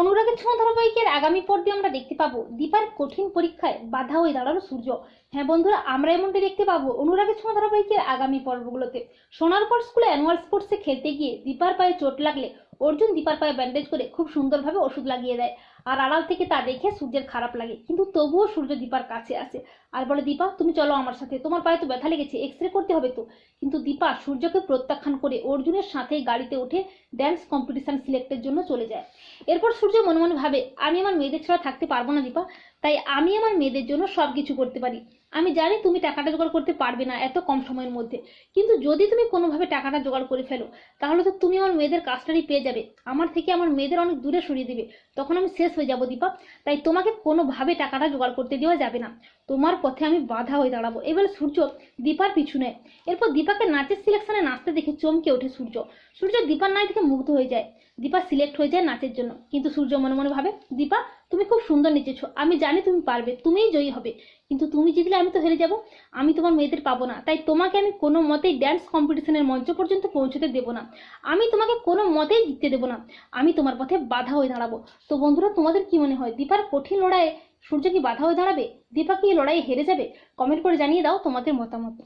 অনুরাগের ছোঁয়া ধারাবাহিকের আগামী পর্বে আমরা দেখতে পাবো দীপার কঠিন পরীক্ষায় বাধা হয়ে দাঁড়াল সূর্য। হ্যাঁ বন্ধুরা, আমরা এমনটি দেখতে পাবো অনুরাগের ছোঁয়া ধারাবাহিকের আগামী পর্বগুলোতে। সোনারপুর স্কুলে অ্যানুয়াল স্পোর্টসে খেলতে গিয়ে দীপার পায়ে চোট লাগলে অর্জুন দীপার পায়ে ব্যান্ডেজ করে খুব সুন্দরভাবে ওষুধ লাগিয়ে দেয়। আর আড়াল থেকে তা দেখে সূর্যের খারাপ লাগে। কিন্তু তবুও সূর্য দীপার কাছে আসে। আর বলে, দীপা, তুমি চলো আমার সাথে। তোমার পায়ে তো ব্যথা লেগেছে এক্স রে করতে হবে তো? কিন্তু দীপা সূর্যকে প্রত্যাখ্যান করে অর্জুনের সাথে গাড়িতে উঠে ড্যান্স কম্পিটিশন সিলেক্টের জন্য চলে যায়। এরপর সূর্য মনে মনে ভাবে, আমি আমার মেয়েদের ছাড়া থাকতে পারব না দীপা। তাই আমি আমার মেয়েদের জন্য সব কিছু করতে পারি। আমি জানি তুমি টাকাটা জোগাড় করতে পারবে না এত কম সময়ের মধ্যে। কিন্তু যদি তুমি কোনোভাবে টাকাটা জোগাড় করে ফেলো, তাহলে তো তুমি আমার মেয়েদের কাজটারই পেয়ে যাবে। আমার থেকে আমার মেয়েদের অনেক দূরে সরিয়ে দিবে। তখন আমি শেষ হয়ে যাব দীপা। তাই তোমাকে কোনোভাবে টাকাটা জোগাড় করতে দেওয়া যাবে না। তোমার পথে আমি বাধা হয়ে দাঁড়াবো। এবারে সূর্য দীপার পিছু নেয়। এরপর দীপাকে নাচের সিলেকশনে নাচতে দেখে চমকে ওঠে সূর্য। সূর্য দীপার নাই থেকে মুগ্ধ হয়ে যায়। দীপা সিলেক্ট হয়ে যায় নাচের জন্য। কিন্তু সূর্য মনে মনে ভাবে, দীপা তুমি খুব সুন্দর নেচেছো। আমি জানি তুমি পারবে, তুমিই জয়ী হবে। কিন্তু তুমি জিতলে আমি তো হেরে যাব। আমি তোমার মেয়েদের পাবো না। তাই তোমাকে আমি কোনো মতেই ড্যান্স কম্পিটিশনের মঞ্চ পর্যন্ত পৌঁছতে দেবো না। আমি তোমাকে কোনো মতেই জিততে দেবো না। আমি তোমার পথে বাধা হয়ে দাঁড়াবো। তো বন্ধুরা, তোমাদের কি মনে হয়? দীপার কঠিন লড়াইয়ে সূর্য কি বাধা হয়ে দাঁড়াবে? দীপা কি লড়াইয়ে হেরে যাবে? কমেন্ট করে জানিয়ে দাও তোমাদের মতামত।